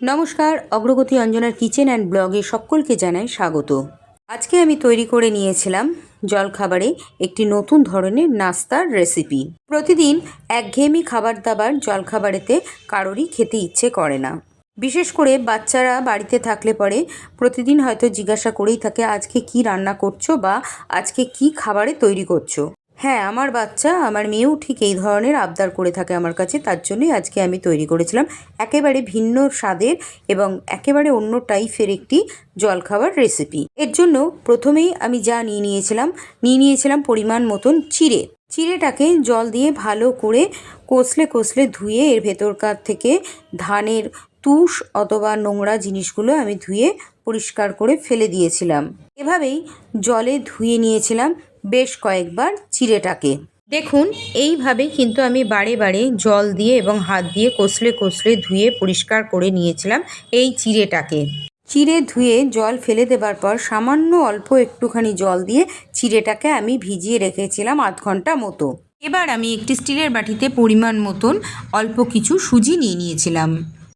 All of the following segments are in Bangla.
নমস্কার, অগ্রগতি অঞ্জনার কিচেন অ্যান্ড ব্লগে সকলকে জানাই স্বাগত। আজকে আমি তৈরি করে নিয়েছিলাম জলখাবারে একটি নতুন ধরনের নাস্তার রেসিপি। প্রতিদিন একঘেয়েমি খাবার দাবার জলখাবারেতে কারোরই খেতে ইচ্ছে করে না। বিশেষ করে বাচ্চারা বাড়িতে থাকলে পরে প্রতিদিন হয়তো জিজ্ঞাসা করেই থাকে, আজকে কি রান্না করছ বা আজকে কি খাবারে তৈরি করছ? হ্যাঁ আমার বাচ্চা, আমার মেয়েও ঠিক এই ধরনের আবদার করে থাকে আমার কাছে, তার জন্যই আজকে আমি তৈরি করেছিলাম। একেবারে ভিন্ন স্বাদের এবং একেবারে অন্য টাইপের একটি জলখাবার রেসিপি এর জন্য প্রথমেই আমি যা নিয়ে নিয়েছিলাম নিয়ে নিয়েছিলাম পরিমাণ মতন চিড়ে। চিড়েটাকে জল দিয়ে ভালো করে কষলে কষলে ধুয়ে এর ভেতরকার থেকে ধানের তুষ অথবা নোংরা জিনিসগুলো আমি ধুয়ে পরিষ্কার করে ফেলে দিয়েছিলাম। এভাবেই জলে ধুয়ে নিয়েছিলাম। বেশ কয়েকবার চিড়েটাকে দেখুন, এইভাবে কিন্তু আমি বারে বারে জল দিয়ে এবং হাত দিয়ে কষলে কষলে ধুয়ে পরিষ্কার করে নিয়েছিলাম এই চিড়েটাকে। চিড়ে ধুয়ে জল ফেলে দেবার পর সামান্য অল্প একটুখানি জল দিয়ে চিড়েটাকে আমি ভিজিয়ে রেখেছিলাম আধ ঘণ্টা মতো। এবার আমি একটি স্টিলের বাটিতে পরিমাণ মতন অল্প কিছু সুজি নিয়ে নিয়েছিলাম।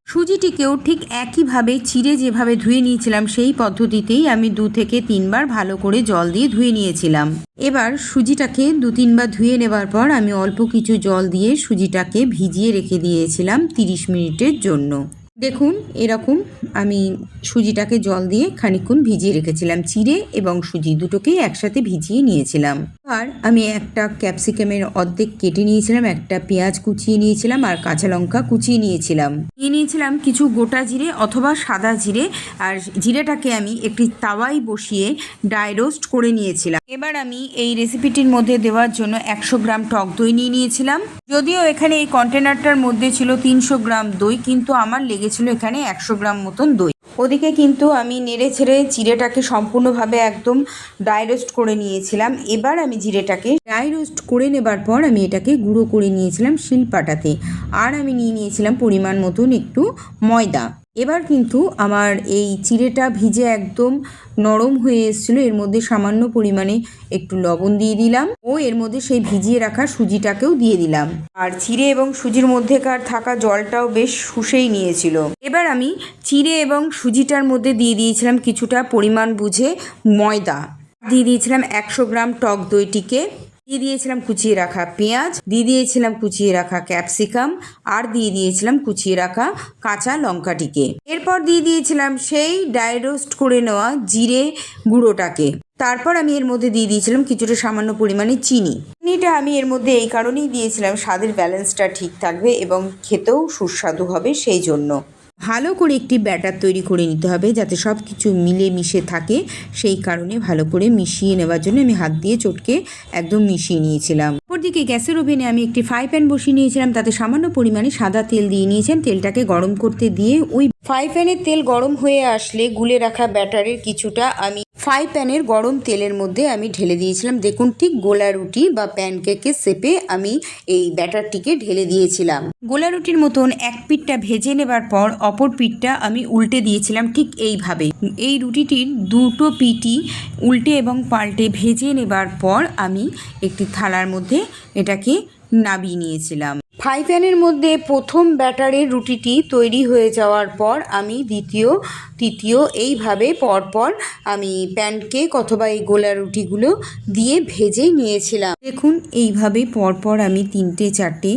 সুজিটিকেও ঠিক একইভাবে চিড়ে যেভাবে ধুয়ে নিয়েছিলাম সেই পদ্ধতিতেই আমি দু থেকে তিনবার ভালো করে জল দিয়ে ধুয়ে নিয়েছিলাম। এবার সুজিটাকে দু তিনবার ধুয়ে নেবার পর আমি অল্প কিছু জল দিয়ে সুজিটাকে ভিজিয়ে রেখে দিয়েছিলাম তিরিশ মিনিটের জন্য। দেখুন, এরকম আমি সুজিটাকে জল দিয়ে খানিকক্ষণ ভিজিয়ে রেখেছিলাম, চিড়ে এবং সুজি দুটোকেই একসাথে ভিজিয়ে নিয়েছিলাম। আর আমি একটা ক্যাপসিকামের অর্ধেক কেটে নিয়েছিলাম, একটা পেঁয়াজ কুচিয়ে নিয়েছিলাম আর কাঁচা লঙ্কা কুচিয়ে নিয়েছিলাম। নিয়ে নিয়েছিলাম কিছু গোটা জিরে অথবা সাদা জিরে আর জিরেটাকে আমি একটি তাওয়ায় বসিয়ে ড্রাই রোস্ট করে নিয়েছিলাম। এবার আমি এই রেসিপিটির মধ্যে দেওয়ার জন্য একশো গ্রাম টক দই নিয়ে নিয়েছিলাম। যদিও এখানে এই কন্টেনারটার মধ্যে ছিল তিনশো গ্রাম দই, কিন্তু আমার লেগেছিল এখানে একশো গ্রাম মতন দই। ওদিকে কিন্তু আমি নেড়ে ছেড়ে জিরেটাকে সম্পূর্ণভাবে একদম ড্রাই রোস্ট করে নিয়েছিলাম। এবার আমি জিরেটাকে ড্রাই রোস্ট করে নেবার পর আমি এটাকে গুঁড়ো করে নিয়েছিলাম শিলপাটাতে। আর আমি নিয়ে নিয়েছিলাম পরিমাণ মতন একটু ময়দা। এবার কিন্তু আমার এই চিড়েটা ভিজে একদম নরম হয়ে এসেছিল। এর মধ্যে সামান্য পরিমাণে একটু লবণ দিয়ে দিলাম ও এর মধ্যে সেই ভিজিয়ে রাখা সুজিটাকেও দিয়ে দিলাম। আর চিড়ে এবং সুজির মধ্যেকার থাকা জলটাও বেশ শুষেই নিয়েছিল। এবার আমি চিড়ে এবং সুজিটার মধ্যে দিয়ে দিয়েছিলাম কিছুটা পরিমাণ বুঝে ময়দা। দিয়ে দিয়েছিলাম একশো গ্রাম টক দইটিকে। দিয়ে দিয়েছিলাম কুচিয়ে রাখা পেঁয়াজ, দিয়ে দিয়েছিলাম কুচিয়ে রাখা ক্যাপসিকাম আর দিয়ে দিয়েছিলাম কুচিয়ে রাখা কাঁচা লঙ্কাটিকে। এরপর দিয়ে দিয়েছিলাম সেই ড্রাই রোস্ট করে নেওয়া জিরে গুঁড়োটাকে। তারপর আমি এর মধ্যে দিয়ে দিয়েছিলাম কিছুটা সামান্য পরিমাণে চিনি। চিনিটা আমি এর মধ্যে এই কারণেই দিয়েছিলাম, স্বাদের ব্যালেন্সটা ঠিক থাকবে এবং খেতেও সুস্বাদু হবে সেই জন্য। ভালো করে একটি ব্যাটার তৈরি করে নিতে হবে যাতে সব কিছু মিলে মিশে থাকে। সেই কারণে ভালো করে মিশিয়ে নেওয়ার জন্য আমি হাত দিয়ে চটকে একদম মিশিয়ে নিয়েছিলাম। অপরদিকে গ্যাসের ওভেনে আমি একটি ফ্রাই প্যান বসিয়ে নিয়েছিলাম। তাতে সামান্য পরিমাণে সাদা তেল দিয়ে নিয়েছেন। তেলটাকে গরম করতে দিয়ে ওই ফ্রাই প্যানের তেল গরম হয়ে আসলে গুলে রাখা ব্যাটারের কিছুটা আমি ফ্রাই প্যানের গরম তেলের মধ্যে আমি ঢেলে দিয়েছিলাম। দেখুন, ঠিক গোলা রুটি বা প্যানকেকের শেপে আমি এই ব্যাটারটিকে ঢেলে দিয়েছিলাম। গোলা রুটির মতন এক পিঠটা ভেজে নেবার পর অপর পিঠটা আমি উল্টে দিয়েছিলাম ঠিক এইভাবে। এই রুটিটির দুটো পিঠই উল্টে এবং পাল্টে ভেজে নেবার পর আমি একটি থালার মধ্যে এটাকে নাবিয়ে নিয়েছিলাম। ফ্রাই প্যানের মধ্যে প্রথম ব্যাটারের রুটিটি তৈরি হয়ে যাওয়ার পর আমি দ্বিতীয়, তৃতীয় এইভাবে পরপর আমি প্যানকেক অথবা এই গোলা রুটিগুলো দিয়ে ভেজে নিয়েছিলাম। দেখুন, এইভাবে পরপর আমি তিনটে, চারটে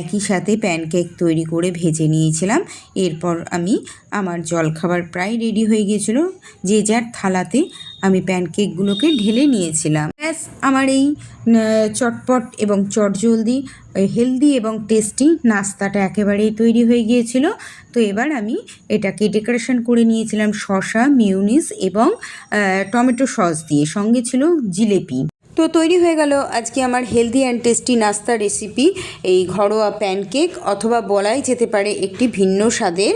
একই সাথে প্যানকেক তৈরি করে ভেজে নিয়েছিলাম। এরপর আমি আমার জলখাবার প্রায় রেডি হয়ে গিয়েছিল যে যার থালাতে আমি প্যানকেকগুলোকে ঢেলে নিয়েছিলাম। ব্যাস, আমার এই চটপট এবং চটজলদি হেলদি এবং টেস্টি নাস্তাটা একেবারেই তৈরি হয়ে গিয়েছিল। তো এবার আমি এটাকে ডেকোরেশন করে নিয়েছিলাম শসা মিউনিস এবং টমেটো সস দিয়ে। সঙ্গে ছিল জিলেপি। তো তৈরি হয়ে গেল আজকে আমার হেলদি অ্যান্ড টেস্টি নাস্তা রেসিপি এই ঘরোয়া প্যানকেক অথবা বলাই যেতে পারে একটি ভিন্ন স্বাদের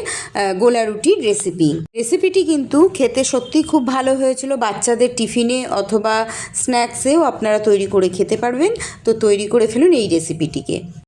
গোলা রুটির রেসিপি রেসিপিটি কিন্তু খেতে সত্যি খুব ভালো হয়েছিল। বাচ্চাদের টিফিনে অথবা স্ন্যাক্সেও আপনারা তৈরি করে খেতে পারবেন। তো তৈরি করে ফেলুন এই রেসিপিটিকে